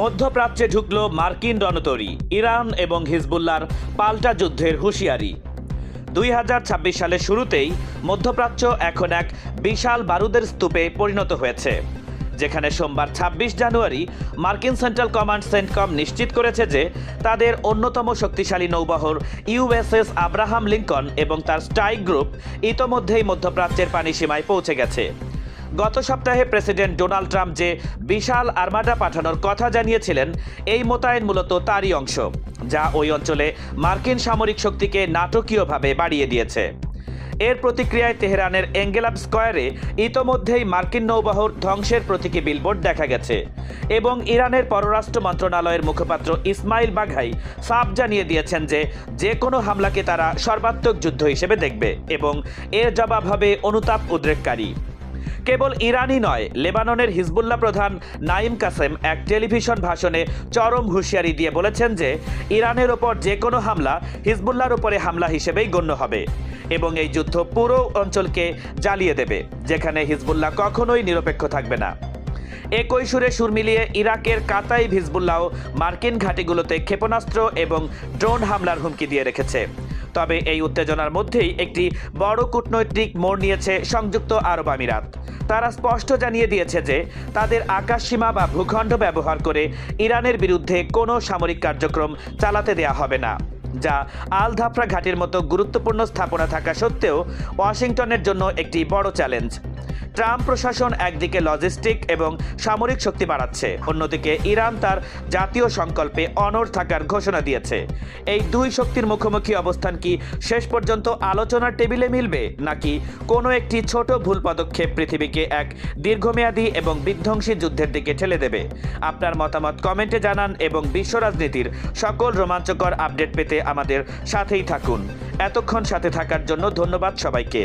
মধ্যপ্রাচ্যে ঢুকল মার্কিন রণতরী, ইরান এবং হিজবুল্লার পাল্টা যুদ্ধের হুঁশিয়ারি। দুই হাজার ছাব্বিশ সালের শুরুতেই মধ্যপ্রাচ্য এখন এক বিশাল বারুদের স্তূপে পরিণত হয়েছে, যেখানে সোমবার ২৬ জানুয়ারি মার্কিন সেন্ট্রাল কমান্ড সেন্টকম নিশ্চিত করেছে যে তাদের অন্যতম শক্তিশালী নৌবহর ইউএসএস আব্রাহাম লিঙ্কন এবং তার স্ট্রাইক গ্রুপ ইতোমধ্যেই মধ্যপ্রাচ্যের পানিসীমায় পৌঁছে গেছে। গত সপ্তাহে প্রেসিডেন্ট ডোনাল্ড ট্রাম্প যে বিশাল আর্মাডা পাঠানোর কথা জানিয়েছিলেন, এই মোতায়েন মূলত তারই অংশ, যা ওই অঞ্চলে মার্কিন সামরিক শক্তিকে নাটকীয়ভাবে বাড়িয়ে দিয়েছে। এর প্রতিক্রিয়ায় তেহরানের এঙ্গেলাব স্কয়ারে ইতোমধ্যেই মার্কিন নৌবাহর ধ্বংসের প্রতীকী বিলবোর্ড দেখা গেছে, এবং ইরানের পররাষ্ট্র মন্ত্রণালয়ের মুখপাত্র ইসমাইল বাঘাই সাফ জানিয়ে দিয়েছেন যে যে কোনো হামলাকে তারা সর্বাত্মক যুদ্ধ হিসেবে দেখবে, এবং এর জবাব হবে অনুতাপ উদ্রেককারী। কেবল ইরানই নয়, লেবাননের হিজবুল্লাহ প্রধান নাইম কাসেম এক টেলিভিশন ভাষণে চরম হুঁশিয়ারি দিয়ে বলেছেন যে, ইরানের ওপর যে কোনো হামলা হিজবুল্লাহর উপরে হামলা হিসেবেই গণ্য হবে এবং এই যুদ্ধ পুরো অঞ্চলকে জ্বালিয়ে দেবে, যেখানে হিজবুল্লাহ কখনোই নিরপেক্ষ থাকবে না। একই সুরে সুর মিলিয়ে ইরাকের কাতাই হিজবুল্লাহ মার্কিন ঘাঁটিগুলোতে ক্ষেপণাস্ত্র এবং ড্রোন হামলার হুমকি দিয়ে রেখেছে। তবে এই উত্তেজনার মধ্যেই একটি বড় কূটনৈতিক মোড় নিয়েছে সংযুক্ত আরব আমিরাত। তারা স্পষ্ট জানিয়ে দিয়েছে যে, তাদের আকাশসীমা বা ভূখণ্ড ব্যবহার করে ইরানের বিরুদ্ধে কোনো সামরিক কার্যক্রম চালাতে দেয়া হবে না, যা আল ধাফরা ঘাটির মতো গুরুত্বপূর্ণ স্থাপনা থাকা সত্ত্বেও ওয়াশিংটনের জন্য একটি বড় চ্যালেঞ্জ। ট্রাম্প প্রশাসন একদিকে লজিস্টিক এবং সামরিক শক্তি বাড়াচ্ছে, অন্যদিকে ইরান তার জাতীয় সংকল্পে অনড় থাকার ঘোষণা দিয়েছে। এই দুই শক্তির মুখোমুখি অবস্থান কি শেষ পর্যন্ত আলোচনার টেবিলে মিলবে, নাকি কোনো একটি ছোট ভুল পদক্ষেপ পৃথিবীকে এক দীর্ঘমেয়াদী এবং বিধ্বংসী যুদ্ধের দিকে ঠেলে দেবে? আপনার মতামত কমেন্টে জানান এবং বিশ্ব রাজনীতির সকল রোমাঞ্চকর আপডেট পেতে আমাদের সাথেই থাকুন। এতক্ষণ সাথে থাকার জন্য ধন্যবাদ সবাইকে।